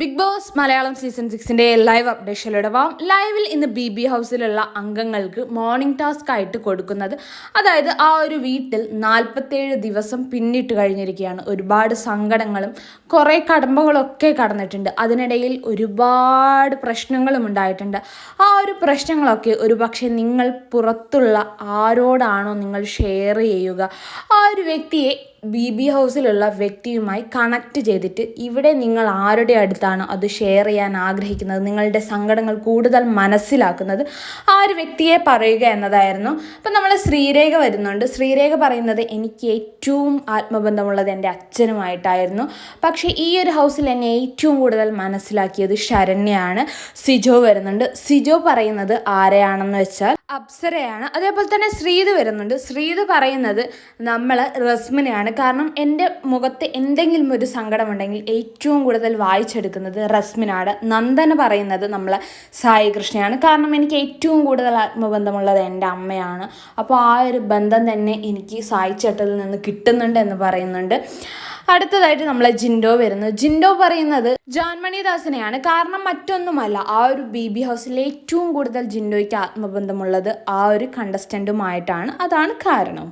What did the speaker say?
Big boss Malayalam season സിക്സിന്റെ live അപ്ഡേഷനിലൂടെ വാം ലൈവിൽ ഇന്ന് ബി ബി ഹൗസിലുള്ള അംഗങ്ങൾക്ക് മോർണിംഗ് ടാസ്ക് ആയിട്ട് കൊടുക്കുന്നത്. അതായത് ആ ഒരു വീട്ടിൽ നാൽപ്പത്തേഴ് ദിവസം പിന്നിട്ട് കഴിഞ്ഞിരിക്കുകയാണ്. ഒരുപാട് സങ്കടങ്ങളും കുറേ കടമ്പകളൊക്കെ കടന്നിട്ടുണ്ട്. അതിനിടയിൽ ഒരുപാട് പ്രശ്നങ്ങളും ഉണ്ടായിട്ടുണ്ട്. ആ ഒരു പ്രശ്നങ്ങളൊക്കെ ഒരുപക്ഷെ നിങ്ങൾ പുറത്തുള്ള ആരോടാണോ നിങ്ങൾ ഷെയർ ചെയ്യുക. ആ ഒരു വ്യക്തിയെ ബി ബി ഹൗസിലുള്ള വ്യക്തിയുമായി കണക്ട് ചെയ്തിട്ട് ഇവിടെ നിങ്ങൾ ആരുടെ അടുത്താണ് അത് ഷെയർ ചെയ്യാൻ ആഗ്രഹിക്കുന്നത്? നിങ്ങളുടെ സങ്കടങ്ങൾ കൂടുതൽ മനസ്സിലാക്കുന്നത് ആ ഒരു വ്യക്തിയെ പറയുക എന്നതായിരുന്നു. അപ്പം നമ്മൾ ശ്രീരേഖ വരുന്നുണ്ട്. ശ്രീരേഖ പറയുന്നത് എനിക്ക് ഏറ്റവും ആത്മബന്ധമുള്ളത് എന്റെ അച്ഛനുമായിട്ടായിരുന്നു. പക്ഷേ ഈ ഒരു ഹൗസിൽ എന്നെ ഏറ്റവും കൂടുതൽ മനസ്സിലാക്കിയത് ശരണ്യാണ്. സിജോ വരുന്നുണ്ട്. സിജോ പറയുന്നത് ആരെയാണെന്ന് വെച്ചാൽ അപ്സരയാണ്. അതേപോലെ തന്നെ ശ്രീത് വരുന്നുണ്ട്. ശ്രീത് പറയുന്നത് നമ്മൾ റസ്മിനെയാണ്. കാരണം എന്റെ മുഖത്ത് എന്തെങ്കിലും ഒരു സങ്കടമുണ്ടെങ്കിൽ ഏറ്റവും കൂടുതൽ വായിച്ചെടുക്കുന്നത് റസ്മിനാണ്. നന്ദന പറയുന്നത് നമ്മൾ സായി കൃഷ്ണയാണ്. കാരണം എനിക്ക് ഏറ്റവും കൂടുതൽ ആത്മബന്ധമുള്ളത് എന്റെ അമ്മയാണ്. അപ്പോൾ ആ ഒരു ബന്ധം തന്നെ എനിക്ക് സായി ചേട്ടത്തിൽ നിന്ന് കിട്ടുന്നുണ്ട് എന്ന് പറയുന്നുണ്ട്. അടുത്തതായിട്ട് നമ്മളെ ജിൻഡോ വരുന്നു. ജിൻഡോ പറയുന്നത് ജാൻമണി ദാസിനെയാണ് കാരണം മറ്റൊന്നുമല്ല ആ ഒരു ബി ബി ഹൗസിൽ ഏറ്റവും കൂടുതൽ ജിൻഡോയ്ക്ക് ആത്മബന്ധമുള്ളത് ആ ഒരു കണ്ടസ്റ്റന്റുമായിട്ടാണ് അതാണ് കാരണം.